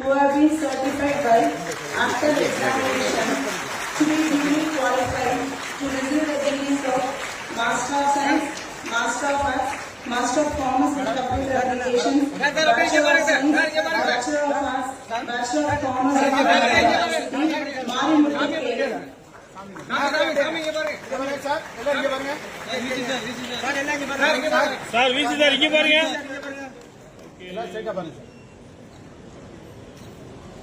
who have been certified by after examination to be duly qualified to receive the degrees of Master of Science, Master of Arts, Master of Commerce in Computer Applications, Bachelor of Science, Bachelor of Arts, Bachelor of Commerce in Computer Applications, Marimuthu Kerala. Sir VC sir இங்க பாருங்க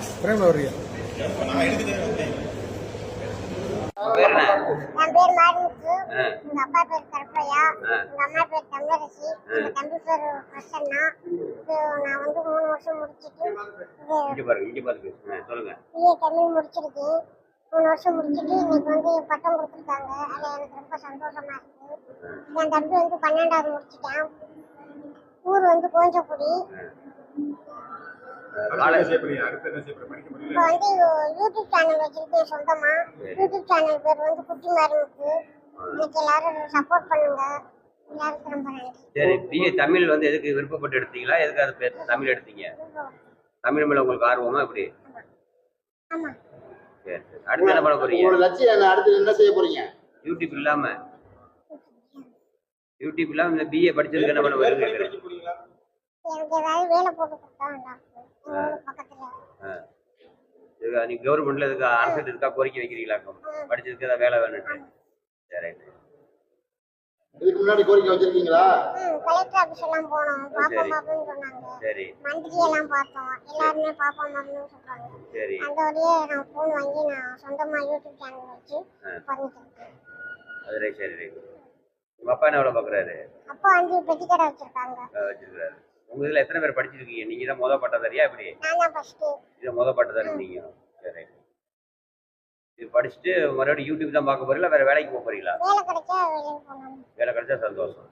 வரா sir கிட்ட கிட்ட வரா பிரேம்ல வர்றியா பேர் என்ன என் பேர் மாரிமுத்து எங்க அப்பா பேர் கருப்பையா. எங்க அம்மா பேர் தமிழரசி எங்க தம்பி பேர் பிரசன்னா நான் வந்து மூணு வருஷம் முடிச்சிட்டு இங்க பாருங்க இங்க பாருங்க. ஆ, சொல்லுங்க. பிஏ தமிழ் முடிச்சிருக்கேன். மூணு வருஷம் முடிச்சிட்டு இன்னைக்கு வந்து பட்டம் கொடுத்துருக்காங்க. அது எனக்கு ரொம்ப சந்தோஷமா இருக்கு. என் தம்பி வந்து பன்னெண்டாவது முடிச்சிட்டான். ஊர் வந்து கோஞ்சக்குடி. இப்போ வந்து யூடியூப் சேனல் வச்சிருக்கேன் சொந்தமா. யூடியூப் சேனல் பேர் வந்து குட்டி மாரிமுத்து எனக்கு எல்லாரும் சப்போர்ட் பண்ணுங்க. எல்லாருக்கும் ரொம்ப நன்றி சரி பிஏ தமிழ் வந்து எதுக்கு விருப்பப்பட்டு எடுத்தீங்களா? எதுக்கு அது பேர் தமிழ் எடுத்தீங்க? தமிழ் மேல உங்களுக்கு ஆர்வமா எப்படி? ஆமா. சரி சரி. அடுத்து என்ன பண்ண போறீங்க? உங்களோட லட்சியம் என்ன அடுத்து என்ன செய்ய போறீங்க? யூடியூப் இல்லாம. யூடியூப் இல்லாம இந்த பிஏ படிச்சதுக்கு என்ன பண்ண போறீங்க கேக்குறேன். எனக்கு ஏதாவது வேலை போட்டு கொடுத்தா நல்லா நீங்க கவர்மெண்ட்ல இதுக்கு அரசு இருக்கா? கோரிக்கை வைக்கிறீங்களா படிச்சதுக்கு ஏதாவது வேலை வேணும்னு சரி இதுக்கு முன்னாடி கோரிக்கை வச்சிருக்கீங்களா? கலெக்டர் ஆஃபீஸ் எல்லாம் போனோம். பாப்போம் சரி. பாப்போம்னு சொன்னாங்க. சரி. மந்திரி எல்லாம் பார்த்தோம். எல்லாருமே பாப்போம் பாப்போம்னு சொல்றாங்க. சரி. அந்த வழியே நான் ஃபோன் வாங்கி நான் சொந்தமா யூடியூப் சேனல் வச்சு ஆ. பண்ணிட்டு இருக்கேன் அது ரைட் சரி உங்க அப்பா என்ன வேலை பாக்குறாரு அப்பா வந்து பெட்டிக்கடை வச்சிருக்காங்க. வச்சிருக்காரு உங்க இதுல எத்தனை பேர் படிச்சிருக்கீங்க? நீங்க தான் முத பட்டதாரியா ஃபர்ஸ்ட் இது முத பட்டதாரி நீங்க. சரி. இது படிச்சுட்டு மறுபடியும் யூடியூப் தான் பார்க்க போறீங்களா? வேற வேலைக்கு போக போறீங்களா? வேலை கிடைச்சா சந்தோஷம்.